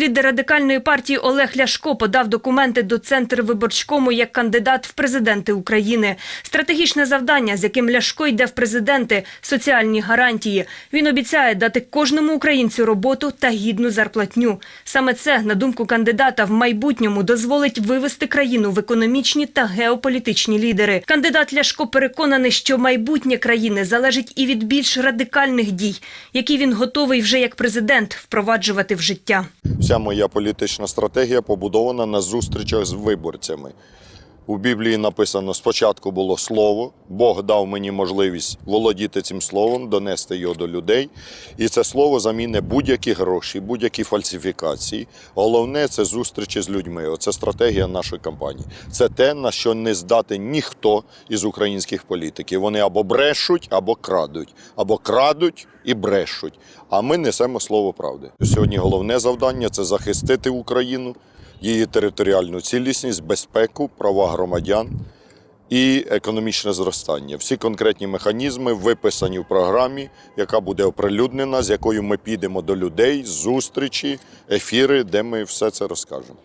лідер радикальної партії Олег Ляшко подав документи до центру виборчкому як кандидат в президенти України. Стратегічне завдання, з яким Ляшко йде в президенти – соціальні гарантії. Він обіцяє дати кожному українцю роботу та гідну зарплатню. Саме це, на думку кандидата, в майбутньому дозволить вивести країну в економічні та геополітичні лідери. Кандидат Ляшко переконаний, що майбутнє країни залежить і від більш радикальних дій, які він готовий вже як президент впроваджувати в життя. Вся моя політична стратегія побудована на зустрічах з виборцями. У Біблії написано: спочатку було слово, Бог дав мені можливість володіти цим словом, донести його до людей. І це слово заміне будь-які гроші, будь-які фальсифікації. Головне це зустрічі з людьми. Оце стратегія нашої кампанії. Це те, на що не здати ніхто із українських політиків. Вони або брешуть, або крадуть, або крадуть і брешуть. А ми несемо слово правди. Сьогодні головне завдання це захистити Україну її територіальну цілісність, безпеку, права громадян і економічне зростання. Всі конкретні механізми виписані в програмі, яка буде оприлюднена, з якою ми підемо до людей, зустрічі, ефіри, де ми все це розкажемо.